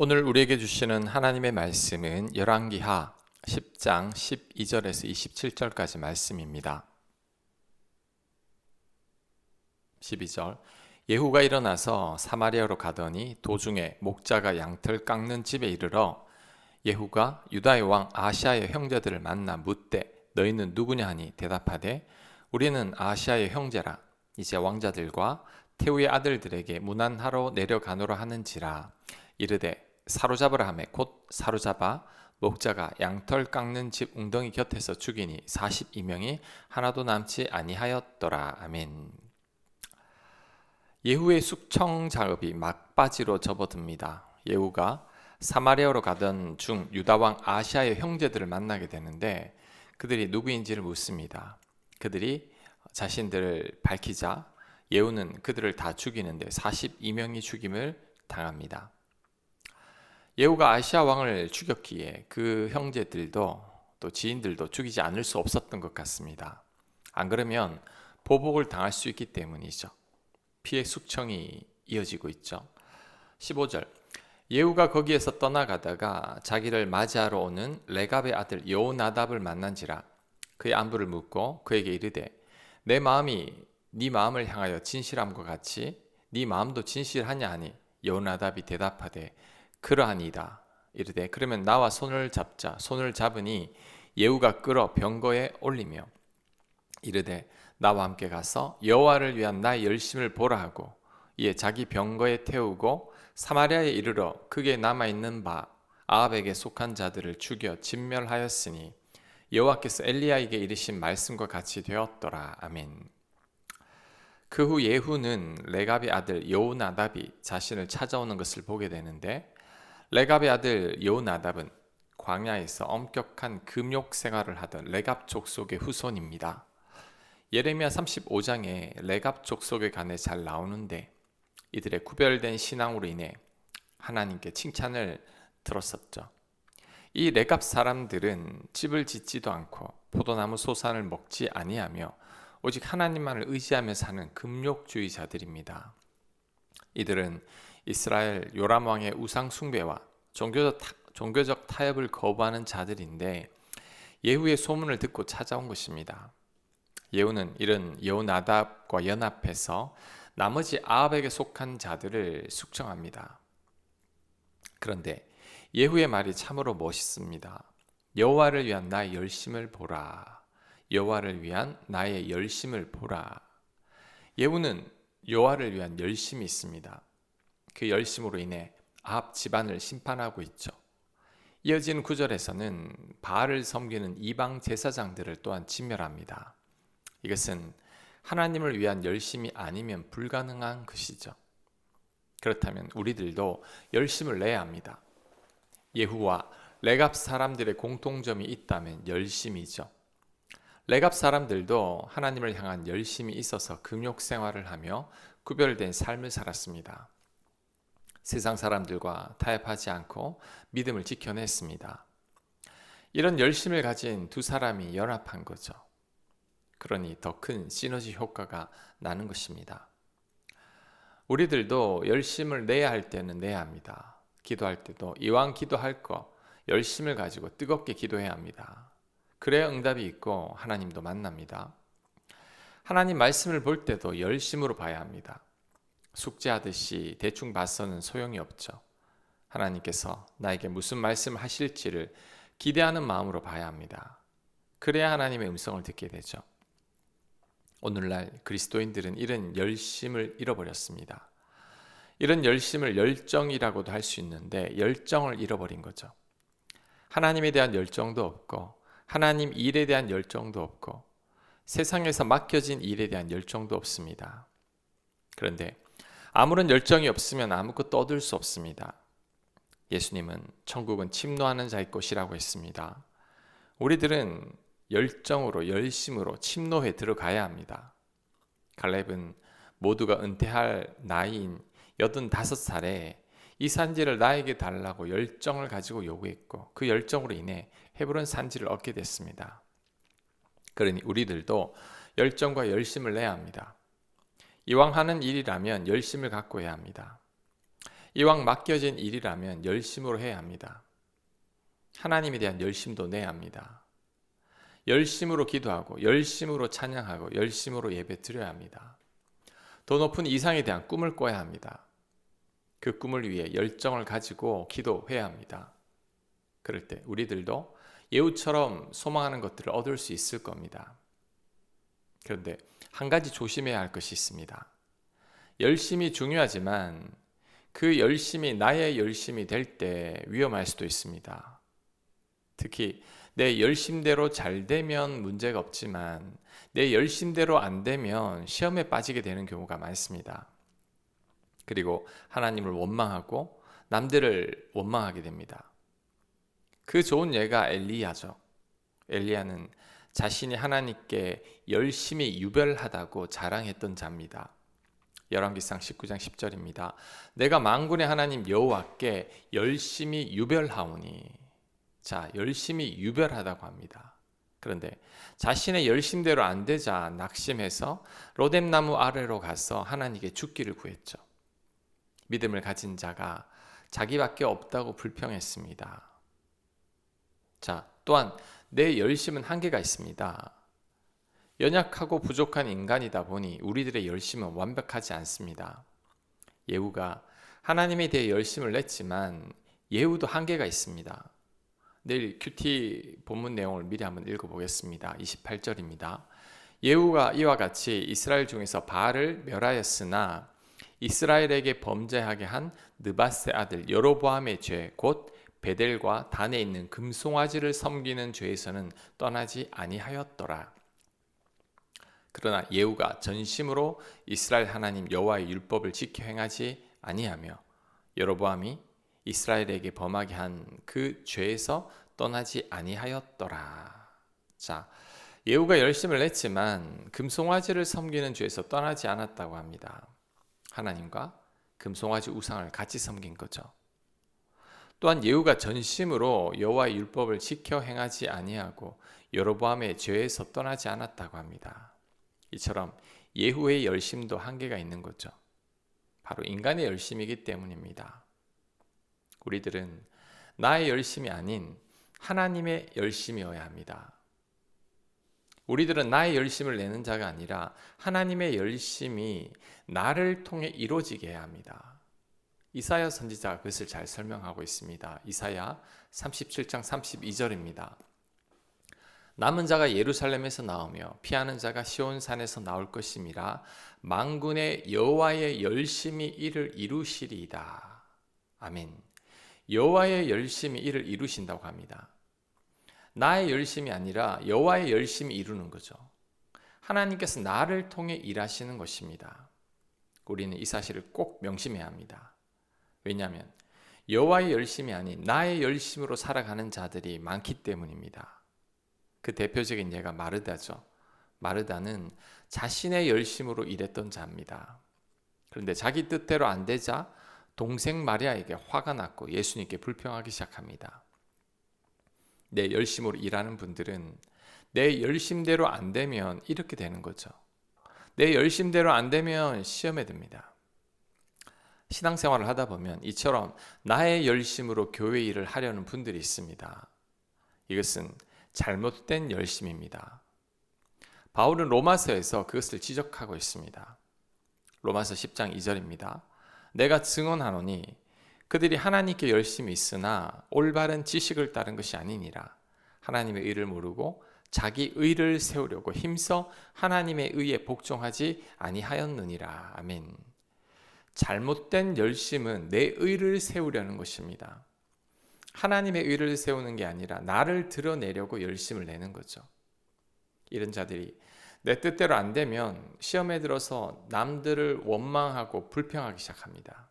오늘 우리에게 주시는 하나님의 말씀은 열왕기하 10장 12절에서 27절까지 말씀입니다. 12절. 예후가 일어나서 사마리아로 가더니 도중에 목자가 양털 깎는 집에 이르러 예후가 유다의 왕 아시아의 형제들을 만나 묻되 너희는 누구냐 하니 대답하되 우리는 아시아의 형제라. 이제 왕자들과 태우의 아들들에게 문안하러 내려가노라 하는지라. 이르되 사로잡으라 하매 곧 사로잡아 목자가 양털 깎는 집 웅덩이 곁에서 죽이니 42명이 하나도 남지 아니하였더라. 아멘. 예후의 숙청 작업이 막바지로 접어듭니다. 예후가 사마리아로 가던 중 유다 왕 아시아의 형제들을 만나게 되는데 그들이 누구인지를 묻습니다. 그들이 자신들을 밝히자 예후는 그들을 다 죽이는데 42명이 죽임을 당합니다. 예후가 아시아 왕을 죽였기에 그 형제들도 또 지인들도 죽이지 않을 수 없었던 것 같습니다. 안 그러면 보복을 당할 수 있기 때문이죠. 피해 숙청이 이어지고 있죠. 15절 예후가 거기에서 떠나가다가 자기를 맞이하러 오는 레갑의 아들 여호나답을 만난지라 그의 안부를 묻고 그에게 이르되 내 마음이 네 마음을 향하여 진실함과 같이 네 마음도 진실하냐 하니 여호나답이 대답하되 그러하니이다. 이르되 그러면 나와 손을 잡자. 손을 잡으니 예후가 끌어 병거에 올리며 이르되 나와 함께 가서 여호와를 위한 나의 열심을 보라 하고 이에 자기 병거에 태우고 사마리아에 이르러 그게 남아 있는 바 아합에게 속한 자들을 죽여 진멸하였으니 여호와께서 엘리야에게 이르신 말씀과 같이 되었더라. 아멘. 그 후 예후는 레갑의 아들 여우나답이 자신을 찾아오는 것을 보게 되는데 레갑의 아들 여우나답은 광야에서 엄격한 금욕 생활을 하던 레갑 족속의 후손입니다. 예레미야 35장에 레갑 족속에 관해 잘 나오는데 이들의 구별된 신앙으로 인해 하나님께 칭찬을 들었었죠. 이 레갑 사람들은 집을 짓지도 않고 포도나무 소산을 먹지 아니하며 오직 하나님만을 의지하며 사는 금욕주의자들입니다. 이들은 이스라엘 요람 왕의 우상 숭배와 종교적, 종교적 타협을 거부하는 자들인데 예후의 소문을 듣고 찾아온 것입니다. 예후는 이런 여호나답과 연합해서 나머지 아합에게 속한 자들을 숙청합니다. 그런데 예후의 말이 참으로 멋있습니다. 여호와를 위한 나의 열심을 보라. 여호와를 위한 나의 열심을 보라. 예후는 여호와를 위한 열심이 있습니다. 그 열심으로 인해 아합 집안을 심판하고 있죠. 이어지는 구절에서는 바알을 섬기는 이방 제사장들을 또한 진멸합니다. 이것은 하나님을 위한 열심이 아니면 불가능한 것이죠. 그렇다면 우리들도 열심을 내야 합니다. 예후와 레갑 사람들의 공통점이 있다면 열심이죠. 레갑 사람들도 하나님을 향한 열심이 있어서 금욕 생활을 하며 구별된 삶을 살았습니다. 세상 사람들과 타협하지 않고 믿음을 지켜냈습니다. 이런 열심을 가진 두 사람이 연합한 거죠. 그러니 더 큰 시너지 효과가 나는 것입니다. 우리들도 열심을 내야 할 때는 내야 합니다. 기도할 때도 이왕 기도할 거 열심을 가지고 뜨겁게 기도해야 합니다. 그래야 응답이 있고 하나님도 만납니다. 하나님 말씀을 볼 때도 열심으로 봐야 합니다. 숙제하듯이 대충 봐서는 소용이 없죠. 하나님께서 나에게 무슨 말씀을 하실지를 기대하는 마음으로 봐야 합니다. 그래야 하나님의 음성을 듣게 되죠. 오늘날 그리스도인들은 이런 열심을 잃어버렸습니다. 이런 열심을 열정이라고도 할 수 있는데 열정을 잃어버린 거죠. 하나님에 대한 열정도 없고 하나님 일에 대한 열정도 없고 세상에서 맡겨진 일에 대한 열정도 없습니다. 그런데 아무런 열정이 없으면 아무것도 얻을 수 없습니다. 예수님은 천국은 침노하는 자의 곳이라고 했습니다. 우리들은 열정으로 열심으로 침노에 들어가야 합니다. 갈렙은 모두가 은퇴할 나이인 85살에 이 산지를 나에게 달라고 열정을 가지고 요구했고 그 열정으로 인해 헤브론 산지를 얻게 됐습니다. 그러니 우리들도 열정과 열심을 내야 합니다. 이왕 하는 일이라면 열심을 갖고 해야 합니다. 이왕 맡겨진 일이라면 열심으로 해야 합니다. 하나님에 대한 열심도 내야 합니다. 열심으로 기도하고 열심으로 찬양하고 열심으로 예배 드려야 합니다. 더 높은 이상에 대한 꿈을 꿔야 합니다. 그 꿈을 위해 열정을 가지고 기도해야 합니다. 그럴 때 우리들도 예후처럼 소망하는 것들을 얻을 수 있을 겁니다. 그런데 한 가지 조심해야 할 것이 있습니다. 열심이 중요하지만 그 열심이 나의 열심이 될 때 위험할 수도 있습니다. 특히 내 열심대로 잘 되면 문제가 없지만 내 열심대로 안 되면 시험에 빠지게 되는 경우가 많습니다. 그리고 하나님을 원망하고 남들을 원망하게 됩니다. 그 좋은 예가 엘리야죠. 엘리야는 자신이 하나님께 열심히 유별하다고 자랑했던 자입니다. 열왕기상 19장 10절입니다. 내가 만군의 하나님 여호와께 열심히 유별하오니 자, 열심히 유별하다고 합니다. 그런데 자신의 열심대로 안 되자 낙심해서 로뎀나무 아래로 가서 하나님께 죽기를 구했죠. 믿음을 가진 자가 자기밖에 없다고 불평했습니다. 자, 또한 내 열심은 한계가 있습니다. 연약하고 부족한 인간이다 보니 우리들의 열심은 완벽하지 않습니다. 예후가 하나님에 대해 열심을 냈지만 예후도 한계가 있습니다. 내일 큐티 본문 내용을 미리 한번 읽어보겠습니다. 28절입니다. 예후가 이와 같이 이스라엘 중에서 바알을 멸하였으나 이스라엘에게 범죄하게 한 느바세 아들 여로보암의 죄 곧 베델과 단에 있는 금송아지를 섬기는 죄에서는 떠나지 아니하였더라. 그러나 예후가 전심으로 이스라엘 하나님 여호와의 율법을 지켜 행하지 아니하며 여로보암이 이스라엘에게 범하게 한 그 죄에서 떠나지 아니하였더라. 자, 예후가 열심을 냈지만 금송아지를 섬기는 죄에서 떠나지 않았다고 합니다. 하나님과 금송아지 우상을 같이 섬긴 거죠. 또한 예후가 전심으로 여호와의 율법을 지켜 행하지 아니하고 여로보암의 죄에서 떠나지 않았다고 합니다. 이처럼 예후의 열심도 한계가 있는 거죠. 바로 인간의 열심이기 때문입니다. 우리들은 나의 열심이 아닌 하나님의 열심이어야 합니다. 우리들은 나의 열심을 내는 자가 아니라 하나님의 열심이 나를 통해 이루어지게 해야 합니다. 이사야 선지자가 그것을 잘 설명하고 있습니다. 이사야 37장 32절입니다. 남은 자가 예루살렘에서 나오며 피하는 자가 시온 산에서 나올 것임이라 망군의 여호와의 열심이 이를 이루시리이다. 아멘. 여호와의 열심이 이를 이루신다고 합니다. 나의 열심이 아니라 여호와의 열심이 이루는 거죠. 하나님께서 나를 통해 일하시는 것입니다. 우리는 이 사실을 꼭 명심해야 합니다. 왜냐하면 여호와의 열심이 아닌 나의 열심으로 살아가는 자들이 많기 때문입니다. 그 대표적인 예가 마르다죠. 마르다는 자신의 열심으로 일했던 자입니다. 그런데 자기 뜻대로 안 되자 동생 마리아에게 화가 났고 예수님께 불평하기 시작합니다. 내 열심으로 일하는 분들은 내 열심대로 안 되면 이렇게 되는 거죠. 내 열심대로 안 되면 시험에 듭니다. 신앙생활을 하다 보면 이처럼 나의 열심으로 교회 일을 하려는 분들이 있습니다. 이것은 잘못된 열심입니다. 바울은 로마서에서 그것을 지적하고 있습니다. 로마서 10장 2절입니다. 내가 증언하노니 그들이 하나님께 열심히 있으나 올바른 지식을 따른 것이 아니니라. 하나님의 의를 모르고 자기 의를 세우려고 힘써 하나님의 의에 복종하지 아니하였느니라. 아멘. 잘못된 열심은 내 의를 세우려는 것입니다. 하나님의 의를 세우는 게 아니라 나를 드러내려고 열심을 내는 거죠. 이런 자들이 내 뜻대로 안 되면 시험에 들어서 남들을 원망하고 불평하기 시작합니다.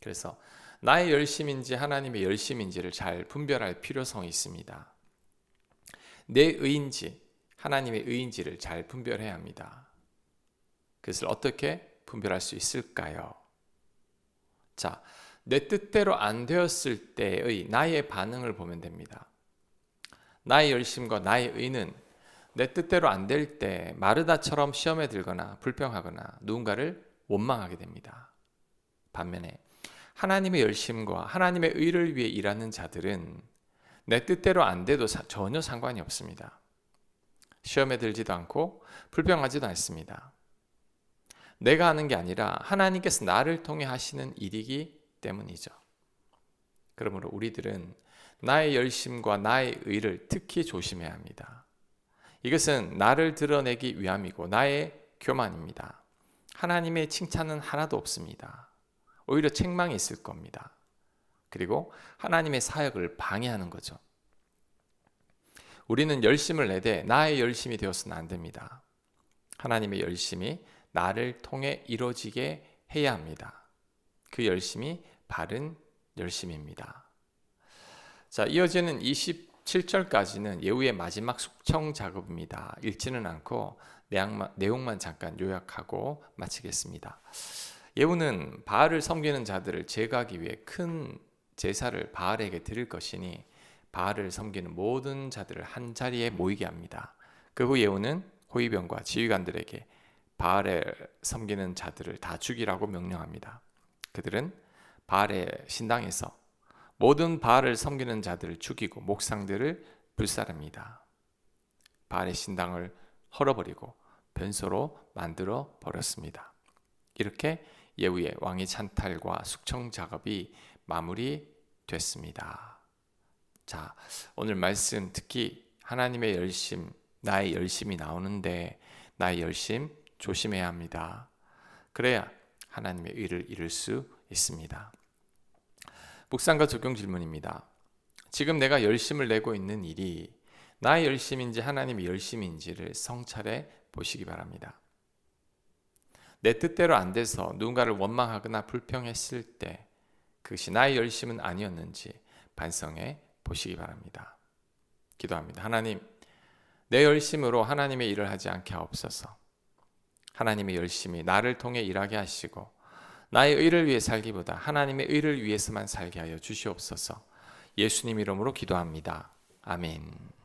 그래서 나의 열심인지 하나님의 열심인지를 잘 분별할 필요성이 있습니다. 내 의인지 하나님의 의인지를 잘 분별해야 합니다. 그것을 어떻게 분별할 수 있을까요? 자, 내 뜻대로 안 되었을 때의 나의 반응을 보면 됩니다. 나의 열심과 나의 의는 내 뜻대로 안 될 때 마르다처럼 시험에 들거나 불평하거나 누군가를 원망하게 됩니다. 반면에 하나님의 열심과 하나님의 의를 위해 일하는 자들은 내 뜻대로 안 돼도 사- 전혀 상관이 없습니다. 시험에 들지도 않고 불평하지도 않습니다. 내가 하는 게 아니라 하나님께서 나를 통해 하시는 일이기 때문이죠. 그러므로 우리들은 나의 열심과 나의 의를 특히 조심해야 합니다. 이것은 나를 드러내기 위함이고 나의 교만입니다. 하나님의 칭찬은 하나도 없습니다. 오히려 책망이 있을 겁니다. 그리고 하나님의 사역을 방해하는 거죠. 우리는 열심을 내되 나의 열심이 되어서는 안 됩니다. 하나님의 열심이 나를 통해 이루어지게 해야 합니다. 그 열심이 바른 열심입니다. 자, 이어지는 27절까지는 예후의 마지막 숙청 작업입니다. 읽지는 않고 내용만, 내용만 잠깐 요약하고 마치겠습니다. 예후는 바알을 섬기는 자들을 제거하기 위해 큰 제사를 바알에게 드릴 것이니 바알을 섬기는 모든 자들을 한 자리에 모이게 합니다. 그 후 예후는 호위병과 지휘관들에게 바알을 섬기는 자들을 다 죽이라고 명령합니다. 그들은 바알의 신당에서 모든 바알을 섬기는 자들을 죽이고 목상들을 불살릅니다. 바알의 신당을 헐어버리고 변소로 만들어 버렸습니다. 이렇게 예후의 왕위 찬탈과 숙청 작업이 마무리됐습니다. 자, 오늘 말씀 특히 하나님의 열심, 나의 열심이 나오는데 나의 열심 조심해야 합니다. 그래야 하나님의 의를 이룰 수 있습니다. 묵상과 적용 질문입니다. 지금 내가 열심을 내고 있는 일이 나의 열심인지 하나님의 열심인지를 성찰해 보시기 바랍니다. 내 뜻대로 안 돼서 누군가를 원망하거나 불평했을 때 그것이 나의 열심은 아니었는지 반성해 보시기 바랍니다. 기도합니다. 하나님, 내 열심으로 하나님의 일을 하지 않게 하옵소서. 하나님의 열심이 나를 통해 일하게 하시고 나의 의를 위해 살기보다 하나님의 의를 위해서만 살게 하여 주시옵소서. 예수님 이름으로 기도합니다. 아멘.